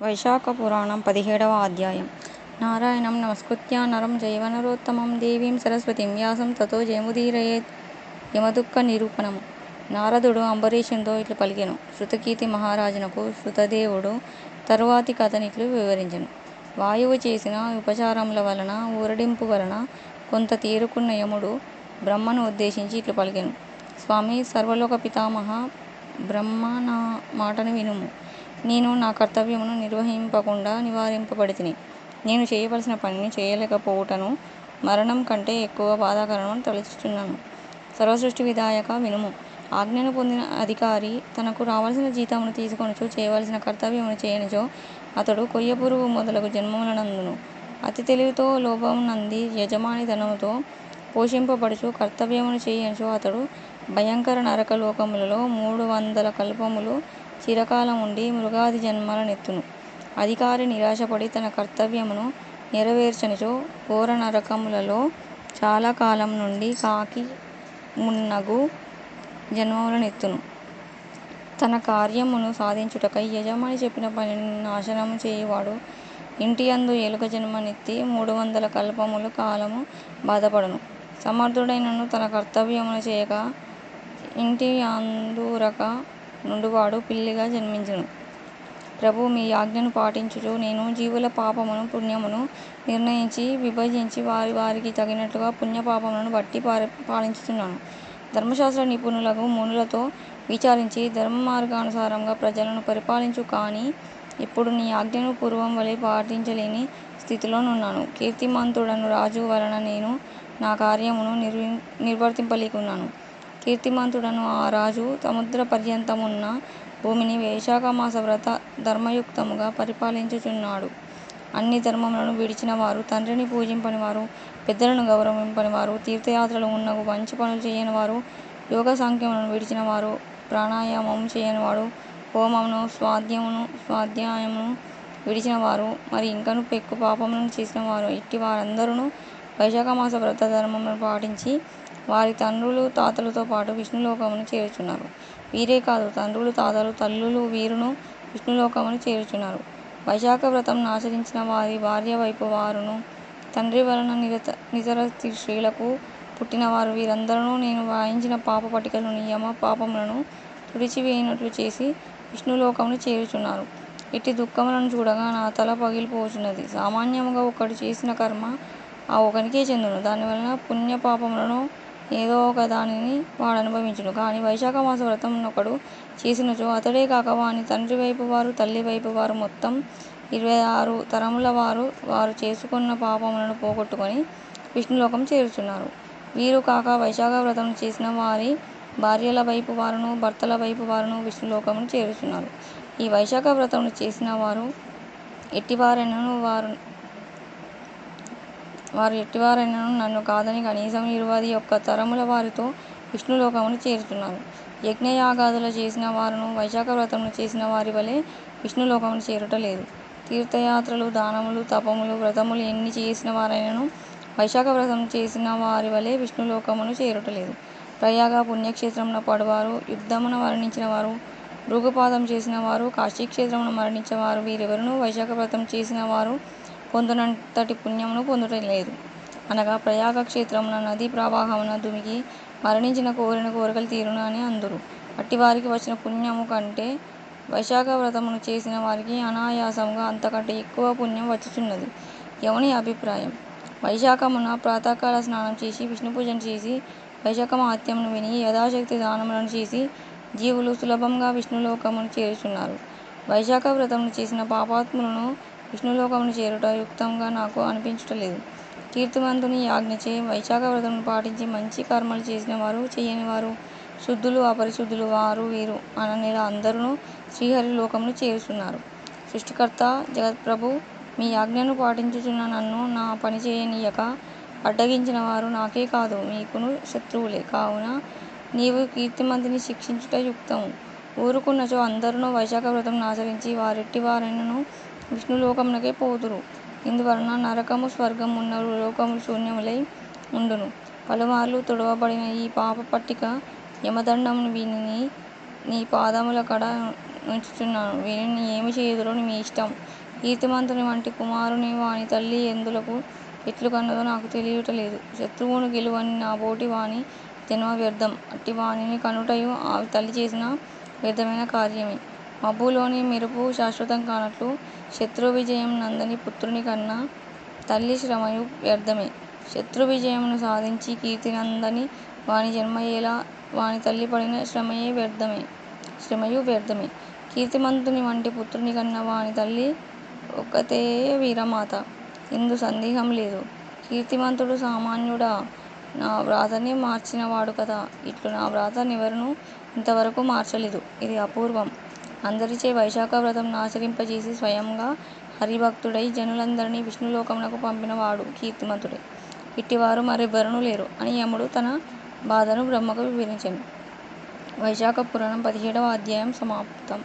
వైశాఖ పురాణం పదిహేడవ అధ్యాయం. నారాయణం నమస్కృత్య నరం జయవనరోత్తమం దేవీం సరస్వతిం వ్యాసం తతో జయముదీరయేత్ యమదుఃఖ నిరూపణం. నారదుడు అంబరీషంతో ఇట్లు పలికెను. శృతకీర్తి మహారాజునకు శృతదేవుడు తరువాతి కథనిట్లు వివరించను. వాయువు చేసిన ఉపచారముల వలన ఊరడింపు వలన కొంత తీరుకున్న యముడు బ్రహ్మను ఉద్దేశించి ఇట్లు పలికెను. స్వామి సర్వలోక పితామహ బ్రహ్మ నా మాటను వినుము. నేను నా కర్తవ్యమును నిర్వహింపకుండా నివారింపబడితిని. నేను చేయవలసిన పనిని చేయలేకపోవుటను మరణం కంటే ఎక్కువ బాధాకరమని తలచుచున్నాను. సర్వసృష్టి విధాయక వినుము. ఆజ్ఞను పొందిన అధికారి తనకు రావాల్సిన జీతమును తీసుకొనుచు చేయవలసిన కర్తవ్యమును చేయనిచో అతడు కొయ్యపురుగు మొదలగు జన్మములనందును. అతి తెలివితో లోభమునంది యజమాని ధనముతో పోషింపబడుచు కర్తవ్యమును చేయనిచో అతడు భయంకర నరక లోకములలో మూడు వందల కల్పములు చిరకాలముండి మృగాది జన్మల నెత్తును. అధికారి నిరాశపడి తన కర్తవ్యమును నెరవేర్చనిచో ఘోర నరకములలో చాలా కాలం నుండి కాకి మున్నగు జన్మములనెత్తును తన కార్యమును సాధించుటకై యజమాని చెప్పిన పనిని నాశనము చేయువాడు ఇంటియందు ఎలుక జన్మనెత్తి మూడు వందల కల్పముల కాలము బాధపడను. సమర్థుడైనను తన కర్తవ్యమును చేయక నుండి వాడు పిల్లిగా జన్మించును. ప్రభు మీ ఆజ్ఞను పాటించుచు నేను జీవుల పాపమును పుణ్యమును నిర్ణయించి విభజించి వారి వారికి తగినట్లుగా పుణ్యపాపములను బట్టి పాలించుతున్నాను ధర్మశాస్త్ర నిపుణులకు మునులతో విచారించి ధర్మ మార్గానుసారంగా ప్రజలను పరిపాలించు కానీ ఇప్పుడు నీ ఆజ్ఞను పూర్వం వలె పాటించలేని స్థితిలో నున్నాను కీర్తిమంతుడను రాజు వలన నేను నా కార్యమును నిర్వ నిర్వర్తింపలేకున్నాను. కీర్తిమంతుడను ఆ రాజు సముద్ర పర్యంతమున్న భూమిని వైశాఖ మాస వ్రత ధర్మయుక్తముగా పరిపాలించుచున్నాడు. అన్ని ధర్మములను విడిచిన వారు తండ్రిని పూజింపని వారు పెద్దలను గౌరవింపని వారు తీర్థయాత్రలు మున్నగు మంచి పనులు చేయని వారు యోగ సాంఖ్యములను విడిచిన వారు ప్రాణాయామము చేయనివాడు హోమమును స్వాధ్యమును స్వాధ్యాయమును విడిచిన వారు మరి ఇంకను పెక్కు పాపములను చేసిన వారు ఇట్టి వారందరూ వైశాఖ మాస వ్రత ధర్మములను పాటించి వారి తండ్రులు తాతలతో పాటు విష్ణులోకమును చేరుచున్నారు. వీరే కాదు తండ్రులు తాతలు తల్లులు వీరును విష్ణులోకమును చేరుచున్నారు. వైశాఖ వ్రతం ఆచరించిన వారి భార్య వైపు వారును తండ్రి వలన నిరత నితర స్త్రీలకు పుట్టినవారు. వీరందరూ నేను వాయించిన పాప పటికలను నియమ పాపములను తుడిచివేయనట్లు చేసి విష్ణులోకమును చేరుచున్నారు. ఇట్టి దుఃఖములను చూడగా నా తల పగిలిపోచున్నది. సామాన్యముగా ఒకడు చేసిన కర్మ ఆ ఒకనికే చెందును. దానివలన పుణ్యపాపములను ఏదో ఒక దానిని వాడు అనుభవించును. కానీ వైశాఖ మాస వ్రతమునొకడు చేసినచో అతడే కాక వాని తండ్రి వైపు వారు తల్లి వైపు వారు మొత్తం ఇరవై ఆరు తరముల వారు వారు చేసుకున్న పాపములను పోగొట్టుకొని విష్ణులోకం చేరుచున్నారు. వీరు కాక వైశాఖ వ్రతం చేసిన వారి భార్యల వైపు వారును భర్తల వైపు వారును విష్ణులోకమును చేరుచున్నారు. ఈ వైశాఖ వ్రతమును చేసిన వారు ఎట్టివారైనను వారు వారు ఎట్టివారైనను నన్ను కాదని కనీసం ఇరువది ఒక్క తరముల వారితో విష్ణులోకమును చేరుచున్నారు. యజ్ఞయాగాదులు చేసిన వారును వైశాఖ వ్రతమును చేసిన వారి వలె విష్ణులోకమును చేరుట లేదు తీర్థయాత్రలు దానములు తపములు వ్రతములు ఎన్ని చేసిన వారైనను వైశాఖ వ్రతం చేసిన వారి వలె విష్ణులోకమును చేరుటలేదు. ప్రయాగ పుణ్యక్షేత్రమున పడవారు యుద్ధమున మరణించిన వారు భృగుపాదం చేసిన వారు కాశీక్షేత్రమున మరణించిన వారు వీరెవరునూ వైశాఖ వ్రతం చేసిన వారు పొందునంతటి పుణ్యమును పొందుట లేదు అనగా ప్రయాగ క్షేత్రమున నదీ ప్రవాహమున దుమికి మరణించిన కోరిన కోరికలు తీరును అని అందురు. అట్టివారికి వచ్చిన పుణ్యము కంటే వైశాఖ వ్రతమును చేసిన వారికి అనాయాసంగా అంతకంటే ఎక్కువ పుణ్యం వచ్చుచున్నది. యవని అభిప్రాయం. వైశాఖమున ప్రాతకాల స్నానం చేసి విష్ణు పూజన చేసి వైశాఖ మహత్యమును విని యథాశక్తి దానములను చేసి జీవులు సులభంగా విష్ణులోకమును చేరుచున్నారు. వైశాఖ వ్రతమును చేసిన పాపాత్ములను విష్ణులోకమును చేరుట యుక్తంగా నాకు అనిపించటలేదు. కీర్తిమంతుని యాజ్ఞచే వైశాఖ వ్రతమును పాటించి మంచి కర్మలు చేసిన వారు చేయని వారు శుద్ధులు అపరిశుద్ధులు వారు వీరు అనని అందరూ శ్రీహరి లోకమును చేరుచున్నారు. సృష్టికర్త జగత్ప్రభు మీ ఆజ్ఞను పాటించుచున్న నన్ను నా పని చేయనీయక అడ్డగించిన వారు నాకే కాదు మీకును శత్రువులే. కావున నీవు కీర్తిమంతిని శిక్షించుట యుక్తము. ఊరుకున్నచో అందరూ వైశాఖ వ్రతం ఆచరించి వారెట్టి వారైనను విష్ణులోకమునకే పోదురు. ఇందువలన నరకము స్వర్గము ఉన్న లోకములు శూన్యములై ఉండును. పలుమార్లు తుడవబడిన ఈ పాప పట్టిక యమదండమును వీనిని నీ పాదముల కడ ఉంచుతున్నాను వీనిని ఏమి చేయుదురో మీ ఇష్టం. కీర్తిమంతుని వంటి కుమారుని వాని తల్లి ఎందులకు ఎట్లు కన్నదో నాకు తెలియటలేదు. శత్రువును గెలువని నా బోటి వాని జన్మ వ్యర్థం అట్టి వానిని కనుటయు ఆ తల్లి చేసిన వ్యర్థమైన కార్యమే. మబ్బులోని మెరుపు శాశ్వతం కానట్లు శత్రువిజయం నందని పుత్రుని కన్న తల్లి శ్రమయు వ్యర్థమే. శత్రువిజయమును సాధించి కీర్తినందని వాని జన్మయ్యేలా వాని తల్లి పడిన శ్రమయే వ్యర్థమే. శ్రమయు వ్యర్థమే. కీర్తిమంతుని వంటి పుత్రుని కన్న వాని తల్లి ఒక్కతే వీరమాత. ఇందు సందేహం లేదు. కీర్తిమంతుడు సామాన్యుడా? నా వ్రాతనే మార్చినవాడు కదా. ఇట్లు నా వ్రాత నెవరునూ ఇంతవరకు మార్చలేదు. ఇది అపూర్వం. అందరిచే వైశాఖ వ్రతం ఆచరింపజేసి స్వయంగా హరిభక్తుడై జనులందరినీ విష్ణులోకమునకు పంపినవాడు కీర్తిమంతుడే. ఇట్టివారు మరెవ్వరునూ లేరు అని యముడు తన బాధను బ్రహ్మకు వివరించెను. వైశాఖ పురాణం పదిహేడవ అధ్యాయం సమాప్తం.